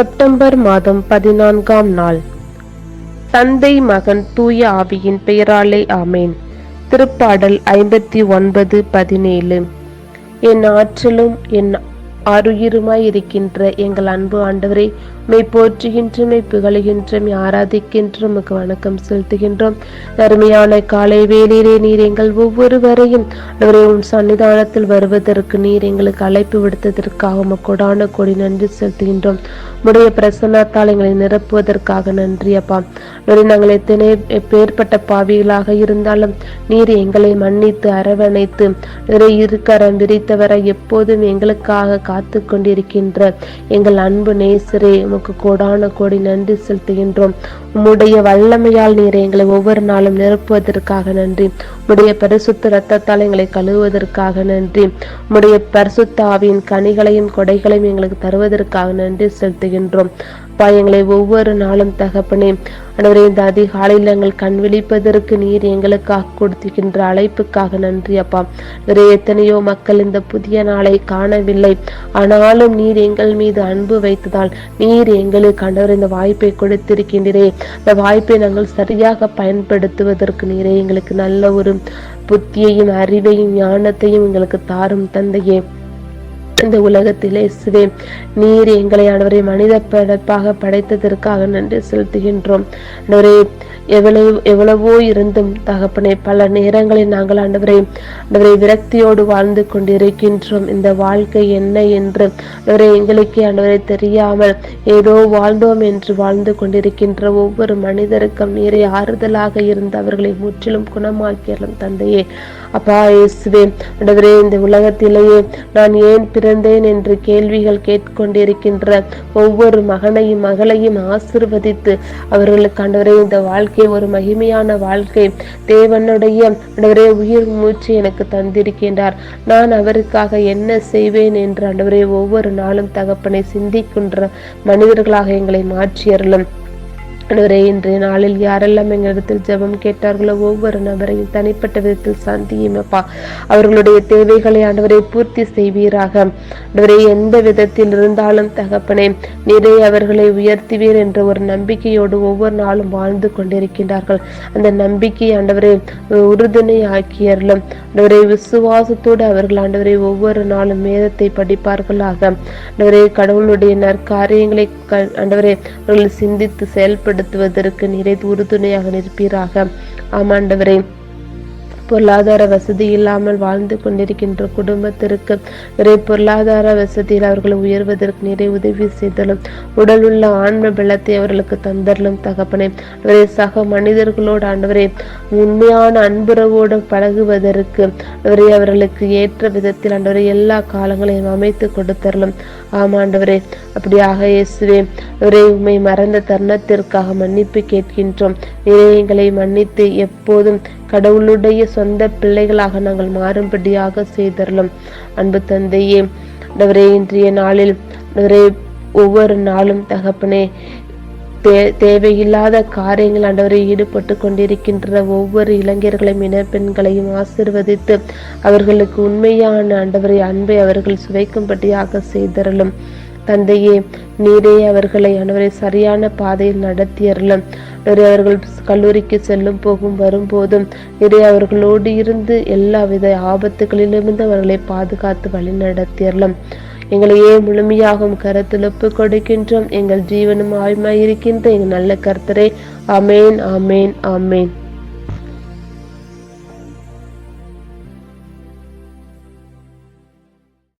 September மாதம் பதினான்காம் நாள். தந்தை மகன் தூய ஆவியின் பெயராலே ஆமேன். திருப்பாடல் ஐம்பத்தி ஒன்பது பதினேழு. என் ஆற்றலும் என் ஆருயிருமாய் இருக்கின்ற எங்கள் அன்பு ஆண்டவரே மெய் போற்றுகின்ற மெய் புகழுகின்ற மெய் ஆராதிக்கின்ற உமக்கு வணக்கம் செலுத்துகின்றோம். அருமையான காலை வேலையிலே நீர் எங்கள் ஒவ்வொருவரையும் ஆண்டவரே உன் சன்னிதானத்தில் வருவதற்கு நீர் எங்களுக்கு அழைப்பு விடுத்ததற்காக உமக்கு கொடான கொடி நன்றி செலுத்துகின்றோம். உடைய பிரசன்னத்தால் எங்களை நிரப்புவதற்காக நன்றி அப்பா. நாங்கள் எத்தனை பேர்பட்ட பாவிகளாக இருந்தாலும் நீர் எங்களை மன்னித்து அரவணைத்து ஆண்டவரே இருக்கரம் விரித்தவரை எப்போதும் எங்களுக்காக காத்து கொண்டிருக்கின்ற எங்கள் அன்பு நேசரே உமக்கு கோடான கோடி நன்றி செலுத்துகின்றோம். உம்முடைய வல்லமையால் நீர் எங்களை ஒவ்வொரு நாளும் நிரப்புவதற்காக நன்றி. உம்முடைய பரிசுத்த ரத்தத்தால் எங்களை கழுவுவதற்காக நன்றி. உம்முடைய பரிசுத்த ஆவியின் கனிகளையும் கொடைகளையும் எங்களுக்கு தருவதற்காக நன்றி செலுத்துகின்றோம். அப்பா எங்களை ஒவ்வொரு நாளும் தகப்பனே ஆண்டவரே இந்த அதிகாலையில் நாங்கள் கண் விழிப்பதற்கு நீர் எங்களுக்காக கொடுத்திருக்கின்ற அழைப்புக்காக நன்றி அப்பா. வேறு எத்தனையோ மக்கள் இந்த புதிய நாளை காணவில்லை. ஆனாலும் நீர் எங்கள் மீது அன்பு வைத்ததால் நீர் எங்களுக்கு ஆண்டவர் இந்த வாய்ப்பை கொடுத்திருக்கின்றே இந்த வாய்ப்பை நாங்கள் சரியாக பயன்படுத்துவதற்கு நீரே எங்களுக்கு நல்ல ஒரு புத்தியையும் அறிவையும் ஞானத்தையும் எங்களுக்கு தாரும் தந்தையே. இந்த உலகத்திலே இயேசுவே நீர் எங்களை ஆண்டவரை மனித படைப்பாக படைத்ததற்காக நன்றி செலுத்துகின்றோம். ஆண்டவரே எவ்வளவு எவ்வளவோ இருந்தும் தகப்பனை பல நேரங்களில் நாங்கள் ஆண்டவரை ஆண்டவரை விரக்தியோடு வாழ்ந்து கொண்டிருக்கின்றோம். இந்த வாழ்க்கை என்ன என்று ஆண்டவரை எங்களுக்கே ஆண்டவரை தெரியாமல் ஏதோ வாழ்ந்தோம் என்று வாழ்ந்து கொண்டிருக்கின்ற ஒவ்வொரு மனிதருக்கும் நீரை ஆறுதலாக இருந்து அவர்களை முற்றிலும் குணமாக்கியலும் தந்தையே. அப்பா இயேசுவே ஆண்டவரே இந்த உலகத்திலேயே நான் ஏன் பிறந்தேன் என்று கேள்விகள் கேட்டுக்கொண்டிருக்கின்ற ஒவ்வொரு மகனையும் மகளையும் ஆசிர்வதித்து அவர்களுக்கு ஆண்டவரே இந்த வாழ்க்கை ஒரு மகிமையான வாழ்க்கை. தேவனுடைய ஆண்டவரே உயிர் மூச்சு எனக்கு தந்திருக்கின்றார். நான் அவருக்காக என்ன செய்வேன் என்று ஆண்டவரே ஒவ்வொரு நாளும் தகப்பனை சிந்திக்கின்ற மனிதர்களாக எங்களை மாற்றியறலும் ஆண்டவரே இன்றைய நாளில் யாரெல்லாம் எங்களிடத்தில் ஜெபம் கேட்டார்களோ ஒவ்வொரு நபரையும் தனிப்பட்ட விதத்தில் சந்தியும் அப்பா. அவர்களுடைய தேவைகளை ஆண்டவரை பூர்த்தி செய்வீராக. ஆண்டவரே எந்த விதத்தில் இருந்தாலும் தகப்பனே நிறைய அவர்களை உயர்த்துவீர் என்ற ஒரு நம்பிக்கையோடு ஒவ்வொரு நாளும் வாழ்ந்து கொண்டிருக்கின்றார்கள். அந்த நம்பிக்கை ஆண்டவரை உறுதுணை ஆக்கியர்களும் ஆண்டவரை விசுவாசத்தோடு அவர்கள் ஆண்டவரை ஒவ்வொரு நாளும் வேதத்தை படிப்பார்களாக. ஆண்டவரே கடவுளுடைய நற்காரியங்களை க- ஆண்டவரே அவர்கள் சிந்தித்து செயல்படுத்துவதற்கு நிறை உறுதுணையாக நிற்பீராக. ஆமாண்டவரே. பொருளாதார வசதி இல்லாமல் வாழ்ந்து கொண்டிருக்கின்ற குடும்பத்திற்கு நிறைய பொருளாதார வசதியில் அவர்கள் உயர்வதற்கு நிறைய உதவி செய்தலும் உடல் உள்ள ஆன்ம பலத்தை அவர்களுக்கு தந்தரலும் தகப்பனே. நிறைய சக மனிதர்களோடு ஆண்டவரே உண்மையான அன்புறவோடு பழகுவதற்கு அவரை அவர்களுக்கு ஏற்ற விதத்தில் ஆண்டவரை எல்லா காலங்களையும் அமைத்து கொடுத்தரலும். ஆமாண்டவரே அப்படியாக இயேசுவே அவரே உண்மை மறந்த தருணத்திற்காக மன்னிப்பு கேட்கின்றோம். நீரே எங்களை மன்னித்து எப்போதும் கடவுளுடைய சொந்த பிள்ளைகளாக நாங்கள் மாறும்படியாக செய்தரலும். அன்பு தந்தையே ஆண்டவரே இன்றைய நாளில் ஆண்டவரே ஒவ்வொரு நாளும் தகப்பனே தே தேவையில்லாத காரியங்கள் ஆண்டவரை ஈடுபட்டு கொண்டிருக்கின்ற ஒவ்வொரு இளைஞர்களையும் இனப்பெண்களையும் ஆசிர்வதித்து அவர்களுக்கு உண்மையான ஆண்டவரை அன்பை அவர்கள் சுவைக்கும்படியாக செய்தரலும். தந்தையே நீரே அவர்களை ஆண்டவரை சரியான பாதையில் நடத்தியறலும் அவர்கள் கல்லூரிக்கு செல்லும் போகும் வரும்போதும் நிறைய அவர்களோடு இருந்து எல்லா வித ஆபத்துகளிலிருந்து அவர்களை பாதுகாத்து வழி நடத்தியறலும் எங்களையே முழுமையாகும் கருத்தில் ஒப்பு கொடுக்கின்றோம்? எங்கள் ஜீவனும் ஆய்மாயிருக்கின்ற எங்கள் நல்ல கர்த்தரே. அமேன் அமேன் அமேன்